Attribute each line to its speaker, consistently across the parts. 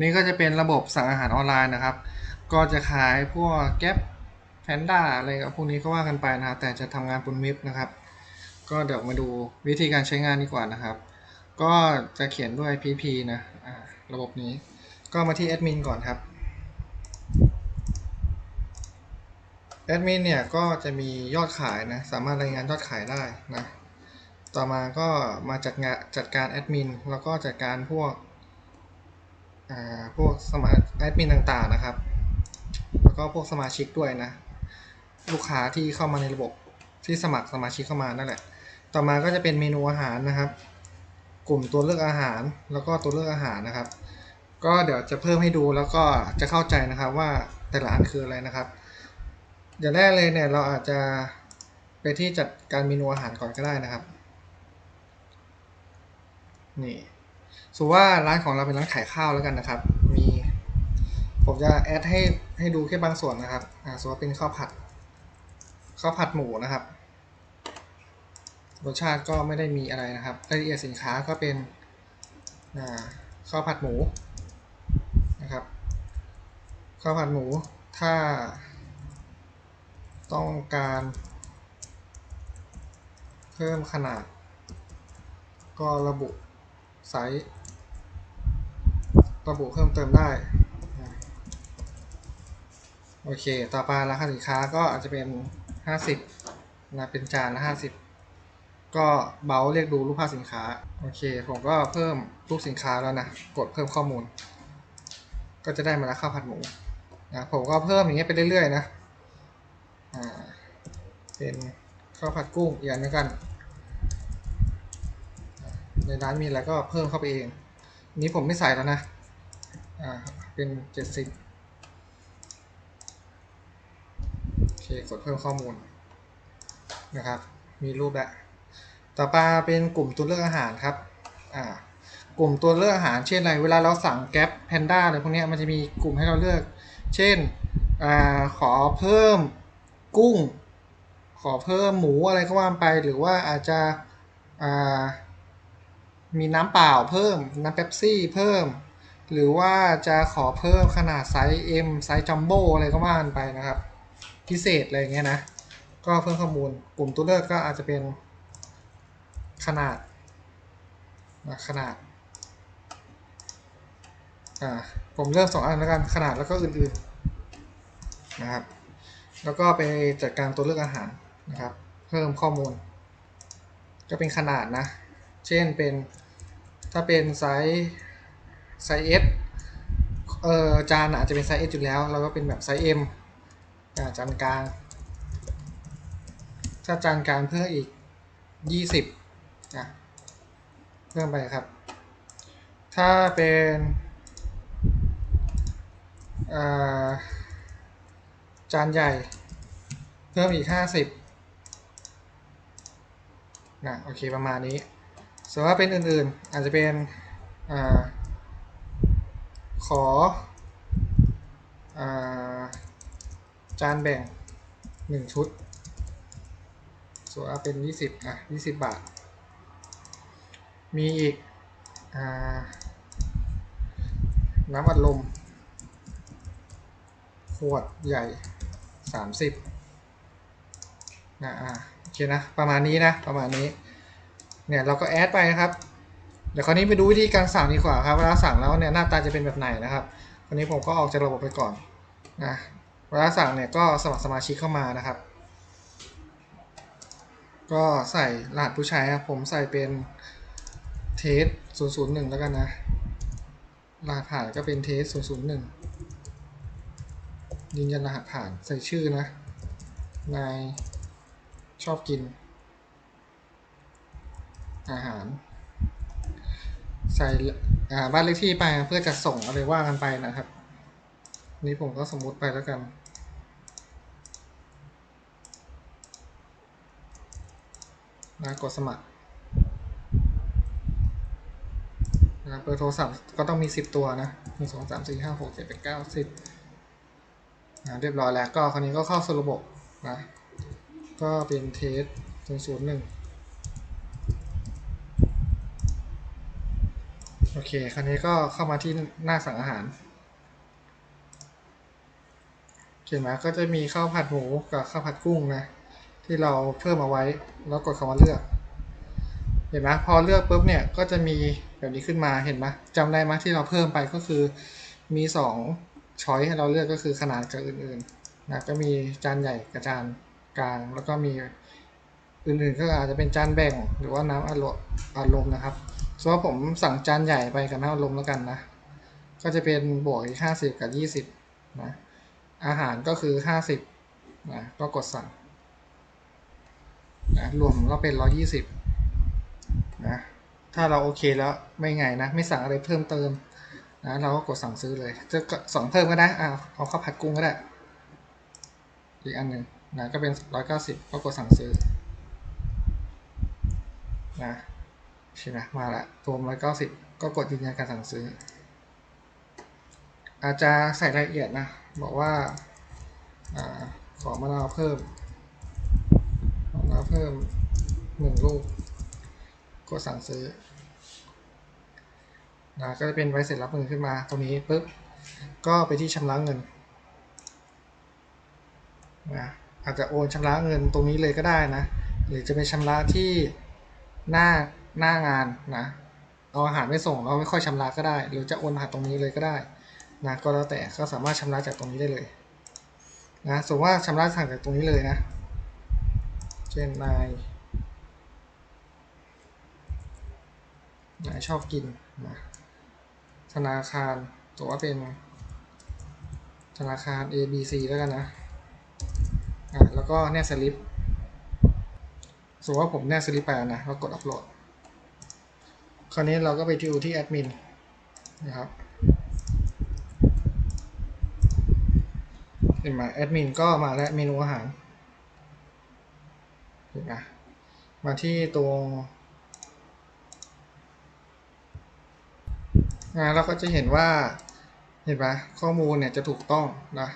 Speaker 1: นี่ก็จะเป็นระบบสั่งอาหารออนไลน์นะครับ ก็จะขายพวกแก๊ปแพนด้าอะไรกับพวกนี้ก็ว่ากันไปนะครับ แต่จะทำงานบนเว็บนะครับ ก็เดี๋ยวมาดูวิธีการใช้งานดีกว่านะครับ ก็จะเขียนด้วย PP นะอ่าระบบนี้ ก็มาที่แอดมินก่อนครับแอดมินเนี่ยก็จะมียอดขายนะ สามารถรายงานยอดขายได้นะ ต่อมาก็มาจัดงานจัดการแอดมินแล้วก็จัดการพวก พวกสมาแอดมินต่างๆนะครับ แล้วก็พวกสมาชิกด้วยนะ ลูกค้าที่เข้ามาในระบบที่สมัครสมาชิกเข้ามานั่นแหละ ต่อมาก็จะเป็นเมนูอาหารนะครับ กลุ่มตัวเลือกอาหาร แล้วก็ตัวเลือกอาหารนะครับ ก็เดี๋ยวจะเพิ่มให้ดูแล้วก็จะเข้าใจนะครับว่าแต่ละอันคืออะไรนะครับ อย่างแรกเลยเนี่ยเราอาจจะไปที่จัดการเมนูอาหารก่อนก็ได้นะครับ นี่ สมมุติว่าร้านของเราเป็นร้านขายข้าวแล้วกันนะครับ มี ผมจะแอดให้ให้ดูแค่บางส่วนนะครับ อ่าสมมติว่าเป็นข้าวผัดข้าวผัดหมูนะครับรสชาติก็ไม่ได้มีอะไรนะครับรายละเอียดสินค้าก็เป็นอ่าข้าวผัดหมูนะครับข้าวผัดหมูถ้าต้องการเพิ่มขนาด ก็ระบุ ไซส์ระบุเพิ่มเติมได้ โอเค ต่อไปราคาสินค้าก็อาจจะเป็น 50นะเป็นจานละ50 ก็เบาเรียกดูรูปภาพสินค้า โอเค ผมก็เพิ่มรูปสินค้าแล้วนะ กดเพิ่มข้อมูล ก็จะได้มาแล้วข้าวผัดหมูนะผมก็เพิ่มอย่างเงี้ยไปเรื่อยๆนะ อ่า เป็นข้าวผัดกุ้งอีกอันหนึงกัน ในร้านมีอะไรก็เพิ่มเข้าไปเอง นี้ผมไม่ใส่แล้วนะ อ่า เป็นเจ็ดสิบโอเค กดเพิ่มข้อมูลนะครับ มีรูปแล้ว ต่อไปเป็นกลุ่มตัวเลือกอาหารครับ อ่ากลุ่มตัวเลือกอาหารเช่นอะไร เวลาเราสั่งแก๊ปแพนด้าอะไรพวกนี้มันจะมีกลุ่มให้เราเลือก เช่นอ่าขอเพิ่มกุ้ง ขอเพิ่มหมูอะไรก็ว่าไป หรือว่าอาจจะอ่า มีน้ำเปล่าเพิ่ม น้ำเป๊ปซี่เพิ่ม หรือว่าจะขอเพิ่มขนาดไซส์ M ไซส์จัมโบ้อะไรก็ว่ากันไปนะครับ พิเศษอะไรเงี้ยนะ ก็เพิ่มข้อมูลกลุ่มตัวเลือกก็อาจจะเป็นขนาดนะขนาดอ่าผมเลือกสองอันแล้วกันขนาดแล้วก็อื่นๆนะครับ แล้วก็ไปจัดการตัวเลือกอาหารนะครับ เพิ่มข้อมูลก็เป็นขนาดนะ เช่นเป็น ถ้าเป็นไซส์ไซส์ S เอ่อจานอาจจะเป็นไซส์ S อยู่แล้ว เราก็เป็นแบบไซส์ M อ่าจานกลาง ถ้าจานกลางเพิ่มอีก 20อะเพิ่มไปครับ ถ้าเป็นจานใหญ่ เพิ่มอีก 50นะโอเคประมาณนี้ ส่วนว่าเป็นอื่นๆ อาจจะเป็นอขออจานแบ่ง 1 ชุด ส่วนว่าเป็น 20อะ20 บาท มีอีกอน้ำอัดลม ขวดใหญ่ 30นะอะโอเคนะ ประมาณนี้นะ ประมาณนี้ เนี่ยเราก็แอดไปนะครับ เดี๋ยวคราวนี้ไปดูวิธีการสั่งดีกว่าครับ เวลาสั่งแล้วเนี่ยหน้าตาจะเป็นแบบไหนนะครับคราวนี้ผมก็ออกจากระบบไปก่อนนะเวลาสั่งเนี่ยก็สมัครสมาชิกเข้ามานะครับ ก็ใส่รหัสผู้ใช้ครับผมใส่เป็นเทส001 แล้วกันนะรหัสผ่านก็เป็นเทส001ยืนยันรหัสผ่านใส่ชื่อนะนายชอบกิน อาหาร ใส่บ้านเลขที่ไปเพื่อจะส่งอะไรว่ากันไปนะครับ นี่ผมก็สมมุติไปแล้วกันนะกดสมัครนะเบอร์โทรศัพท์ก็ต้องมี 10 ตัวนะหนึ่งสองสามสี่ห้าหกเจ็ดแปดเก้าสิบนะเรียบร้อยแล้วก็คราวนี้ก็เข้าสู่ระบบนะ ก็เป็นเทสศูนย์ศูนย์หนึ่ง โอ เค คราวนี้ก็เข้ามาที่หน้าสั่งอาหารเห็นไหมก็จะมีข้าวผัดหมูกับข้าวผัดกุ้งนะ ที่เราเพิ่มเอาไว้ แล้วกดคำว่าเลือก เห็นไหมพอเลือกปุ๊บเนี่ยก็จะมีแบบนี้ขึ้นมาเห็นไหมจำได้ไหมที่เราเพิ่มไปก็คือมีสองช้อยให้เราเลือกก็คือขนาดกับอื่นๆนะก็มีจานใหญ่กับจานกลาง แล้วก็มีอื่นๆก็อาจจะเป็นจานแบ่งหรือว่าน้ำอารมณ์อารมณ์นะครับ ส่วนผมสั่งจานใหญ่ไปกับน้ำอารมแล้วกันนะ ก็จะเป็นบวกอีกห้าสิบกับยี่สิบนะ อาหารก็คือห้าสิบนะ ก็กดสั่งนะรวมก็เป็นร้อยี่สิบนะ ถ้าเราโอเคแล้วไม่ไงนะ ไม่สั่งอะไรเพิ่มเติมนะเราก็กดสั่งซื้อเลย จะสั่งเพิ่มก็ได้อ่าเอาข้าวผัดกุ้งก็ได้ อีกอันหนึ่งนะก็เป็นร้อยเก้าสิบก็กดสั่งซื้อนะ ใช่ไหมมาละรวมร้อยเก้าสิบก็กดยืนยันการสั่งซื้อ อาจจะใส่รายละเอียดนะ บอกว่าอขอมะนาวเพิ่มมะนาวเพิ่มหนึ่งลูก กดสั่งซื้อนะก็จะเป็นใบเสร็จรับเงินขึ้นมาตรงนี้ปุ๊บก็ไปที่ชำระเงินนะอาจจะโอนชำระเงินตรงนี้เลยก็ได้นะ หรือจะเป็นชำระที่หน้า หน้างานนะเอาอาหารไม่ส่งเราไม่ค่อยชำระก็ได้ หรือจะโอนผ่านตรงนี้เลยก็ได้นะก็แล้วแต่ก็สามารถชำระจากตรงนี้ได้เลยนะสมมติว่าชำระสั่งจากตรงนี้เลยนะเช่นนายนายชอบกินนะธนาคารตัวว่าเป็นธนาคาร A B C แล้วกันนะอะแล้วก็แนบสลิปสมมติว่าผมแนบสลิปไปนะแล้วกดอัปโหลด คราวนี้เราก็ไปดูที่แอดมินนะครับเห็นไหมแอดมินก็มาแล้วเมนูอาหารเห็นไหมมาที่ตรงงานเราก็จะเห็นว่าเห็นไหมข้อมูลเนี่ยจะถูกต้องนะ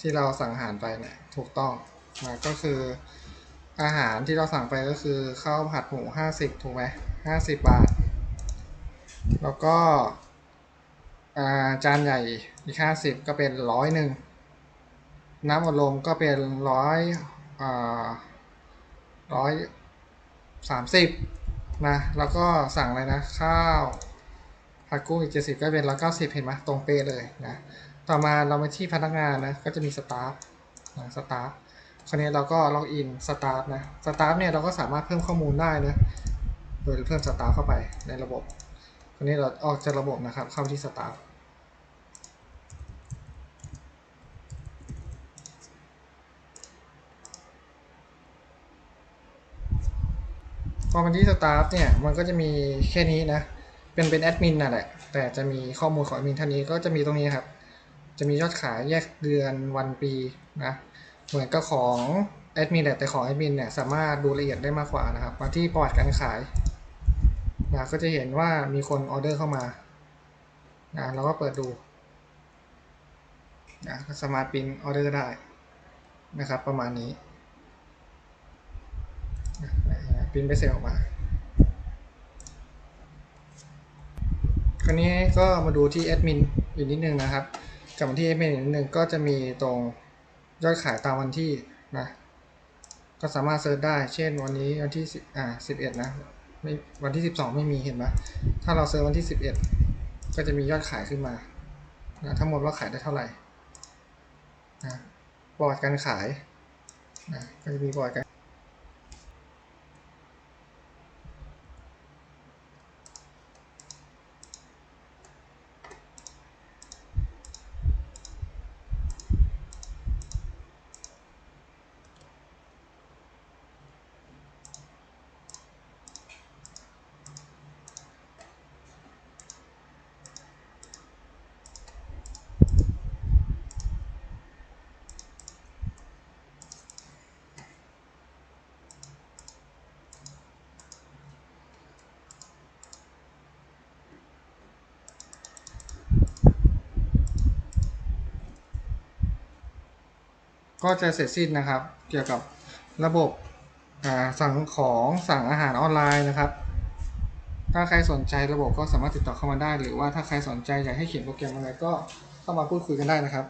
Speaker 1: ที่เราสั่งอาหารไปเนี่ยถูกต้องนะก็คืออาหารที่เราสั่งไปก็คือข้าวผัดหมูห้าสิบถูกไหมห้าสิบบาท แล้วก็าจานใหญ่อีกห้าสิบก็เป็นร้อยหนึ่งน้ำอัดลมก็เป็นร้อยร้อยสามสิบนะแล้วก็สั่งอะไรนะ ข้าวผัดกุ้งอีกเจ็ดสิบก็เป็นร้อยเก้าสิบเห็นไหมตรงเป๊ะเลยนะต่อมาเรามาที่พนักงานนะก็จะมีสตาฟนะสตาฟคราวนี้เราก็ล็อกอินสตาฟนะสตาฟเนี่ยเราก็สามารถเพิ่มข้อมูลได้นะโดยเพิ่มสตาฟเข้าไปในระบบ คราวนี้เราออกจากระบบนะครับ เข้าที่สตาฟพอมันที่สตาฟเนี่ย มันก็จะมีแค่นี้นะ เป็นเป็นแอดมินน่ะแหละ แต่จะมีข้อมูลของแอดมินท่านนี้ก็จะมีตรงนี้ครับ จะมียอดขายแยกเดือนวันปีนะ เหมือนกับของแอดมินแหละแต่ของแอดมินเนี่ยสามารถดูละเอียดได้มากกว่านะครับ มาที่ประวัติการขาย นะก็จะเห็นว่ามีคนออเดอร์เข้ามานะเราก็เปิดดูนะก็สามารถปริ้นออเดอร์ได้นะครับประมาณนี้ปริ้นไปเสร็จออกมา คราวนี้ก็มาดูที่แอดมินอีกนิดนึงนะครับกลับมาที่แอดมินอีกนิดนึงก็จะมีตรงยอดขายตามวันที่นะก็สามารถเซิร์ชได้ เช่นวันนี้วันที่สิบอ่าสิบเอ็ดนะ ไม่วันที่สิบสองไม่มีเห็นไหมถ้าเราเซิร์ชวันที่สิบเอ็ดก็จะมียอดขายขึ้นมานะทั้งหมดว่าขายได้เท่าไหร่นะประวัติการขายนะก็จะมีประวัติการ ก็จะเสร็จสิ้นนะครับ เกี่ยวกับระบบสั่งของสั่งอาหารออนไลน์นะครับ ถ้าใครสนใจระบบก็สามารถติดต่อเข้ามาได้ หรือว่าถ้าใครสนใจอยากให้เขียนโปรแกรมอะไรก็เข้ามาพูดคุยกันได้นะครับ